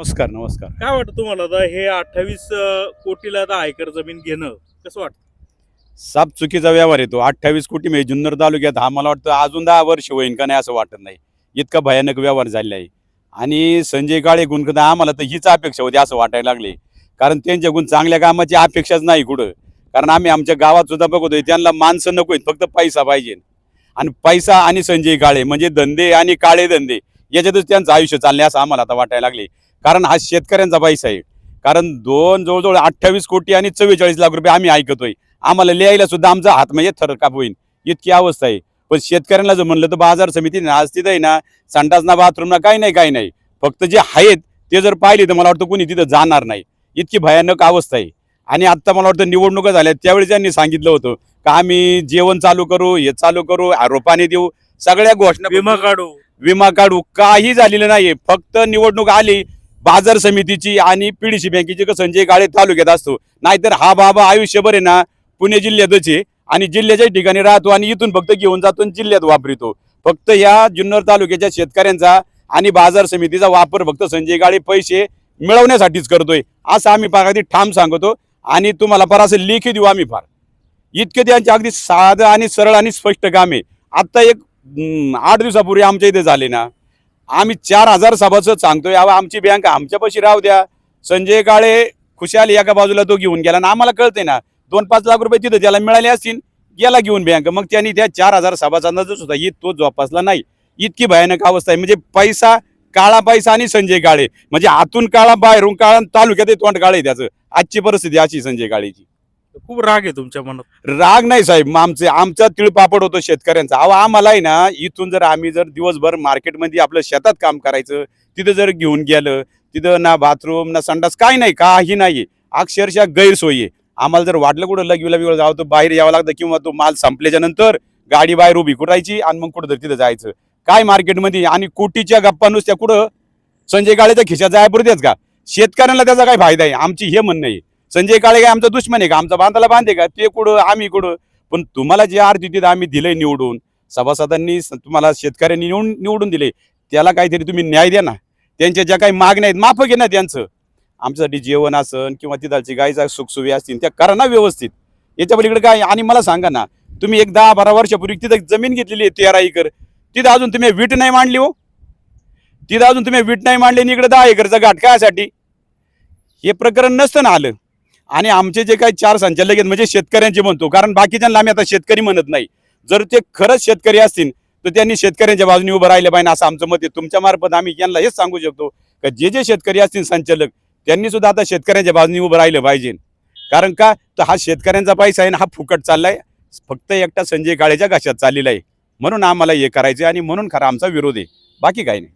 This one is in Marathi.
नमस्कार नमस्कार. काय वाटतं तुम्हाला आता हे अठ्ठावीस कोटीला दहा एकर जमीन घेणं कसं वाटतं? साप चुकीचा व्यवहार येतो. अठ्ठावीस कोटी म्हणजे जुन्नर तालुक्यात हा मला वाटतं अजून दहा वर्ष होईन का नाही असं वाटत नाही. इतका भयानक व्यवहार झालेला आहे. आणि संजय काळे गुणकत आम्हाला तर हीच अपेक्षा होती असं वाटायला लागले. कारण त्यांच्याकडून चांगल्या कामाची अपेक्षाच नाही कुठं. कारण आम्ही आमच्या गावात सुद्धा बघतोय त्यांना माणसं नको आहेत फक्त पैसा पाहिजे. आणि पैसा आणि संजय काळे म्हणजे धंदे आणि काळे धंदे याच्यातच त्यांचं आयुष्य चाललंय असं आम्हाला आता वाटायला लागले. कारण हा शेतकऱ्यांचा पैसा आहे. कारण दोन जवळजवळ अठ्ठावीस कोटी आणि चव्वेचाळीस लाख रुपये आम्ही ऐकतोय. आम्हाला लिहायला सुद्धा आमचा हात म्हणजे थरकाप होईल इतकी अवस्था आहे. पण शेतकऱ्यांना जर म्हणलं तर बाजार समिती आज तिथं आहे ना संडास ना बाथरूम ना काही नाही काही नाही. फक्त जे आहेत ते जर पाहिले तर मला वाटतं कोणी तिथं जाणार नाही. इतकी भयानक अवस्था आहे. आणि आत्ता मला वाटतं निवडणुका झाल्या त्यावेळी त्यांनी सांगितलं होतं का आम्ही जेवण चालू करू हे चालू करू आरोपाने देऊ. सगळ्या घोषणा विमा काढू. विमा काढू. काही झालेलं नाहीये. फक्त निवडणूक आली बाजार समितीची आणि पीडीसी बँकेची का संजय म्हणजे काळे तालुक्यात असतो. नाहीतर हा बाबा आयुष्यभर आहे ना पुणे जिल्ह्यातच आहे. आणि जिल्ह्याच्या ठिकाणी राहतो आणि इथून फक्त घेऊन जातो आणि जिल्ह्यात वापरितो. फक्त या जुन्नर तालुक्याच्या शेतकऱ्यांचा आणि बाजार समितीचा वापर फक्त संजय काळे पैसे मिळवण्यासाठीच करतोय असं आम्ही फार अगदी ठाम सांगतो. आणि तुम्हाला फार असं लेखी देऊ आम्ही फार. इतके त्यांचे अगदी साधं आणि सरळ आणि स्पष्ट काम आहे. आत्ता एक आठ दिवसापूर्वी आमच्या इथे झाले ना आम्ही चार हजार सभासद सांगतोय अहो आमची बँक आमच्यापाशी राहू द्या. संजय काळे खुशाल एका बाजूला तो घेऊन गेला ना आम्हाला कळते ना दोन पाच लाख रुपये तिथं त्याला मिळाले असतील गेला घेऊन बँक. मग त्यांनी त्या चार हजार सभासदांचा सुद्धा ही तो जोपासला नाही. इतकी भयानक अवस्था आहे. म्हणजे पैसा काळा पैसा आणि संजय काळे. म्हणजे आतून काळा बाहेरून काळा तालुक्यात तोंड काळे त्याचं. आजची परिस्थिती अशी संजय काळेची. खूप राग आहे तुमच्या मनात. राग नाही साहेब आमचे आमचा तिळपापड होतो शेतकऱ्यांचा. अहो आम्हाला आहे ना इथून जर आम्ही जर दिवसभर मार्केटमध्ये आपलं शेतात काम करायचं तिथं जर घेऊन गेलं तिथं ना बाथरूम ना संडास काही नाही काही नाही अक्षरशः गैरसोयी आहे. आम्हाला जर वाटलं कुठं लगविला बिगळ जावं तर बाहेर यावं लागतं किंवा तो माल संपल्याच्या नंतर गाडी बाहेर उभी कुठायची आणि मग कुठं तिथं जायचं. काय मार्केटमध्ये? आणि कोटीच्या गप्पा नुसत्या कुठं? संजय गाळेच्या खिशात जायपुरतेच का? शेतकऱ्यांना त्याचा काय फायदा आहे. आमची हे म्हणणं आहे. संजय काळे काय आमचा दुश्मन आहे का? आमचा बांधाला बांधे का? ते कुठं? आम्ही कुठं? पण तुम्हाला जे आरती तिथं आम्ही दिलंय निवडून सभासदांनी तुम्हाला शेतकऱ्यांनी निवडून निवडून दिले त्याला काहीतरी तुम्ही न्याय द्या ना. त्यांच्या ज्या काही मागण्या आहेत माफ घे ना त्यांचं. आमच्यासाठी जेवण असन किंवा तिथालची गायचा सुखसुवी असतील त्या करा ना व्यवस्थित. याच्या पलीकडे काय? आणि मला सांगा ना तुम्ही एक दहा बारा वर्षापूर्वी तिथं जमीन घेतलेली आहे तेरा एकर तिथं अजून तुम्ही वीट नाही मांडली हो. तिथं अजून तुम्ही वीट नाही मांडली आणि इकडे दहा एकरचा घाट कायसाठी? हे प्रकरण नसतं ना आलं. आणि आमचे जे काही चार संचालक आहेत म्हणजे शेतकऱ्यांचे म्हणतो. कारण बाकीच्यांना आम्ही आता शेतकरी म्हणत नाही. जर ते खरंच शेतकरी असतील तर त्यांनी शेतकऱ्यांच्या बाजूने उभं राहिलं पाहिजे असं आमचं मत आहे. तुमच्या मार्फत आम्ही यांना हेच सांगू शकतो का जे जे शेतकरी असतील संचालक त्यांनी सुद्धा आता शेतकऱ्यांच्या बाजूने उभं राहिलं पाहिजे. कारण का? तर हा शेतकऱ्यांचा पैसा आहे ना हा फुकट चाललाय. फक्त एकटा संजय काळेच्या घशात चाललेला आहे. म्हणून आम्हाला हे करायचं आणि म्हणून खरा आमचा विरोध आहे. बाकी काही नाही.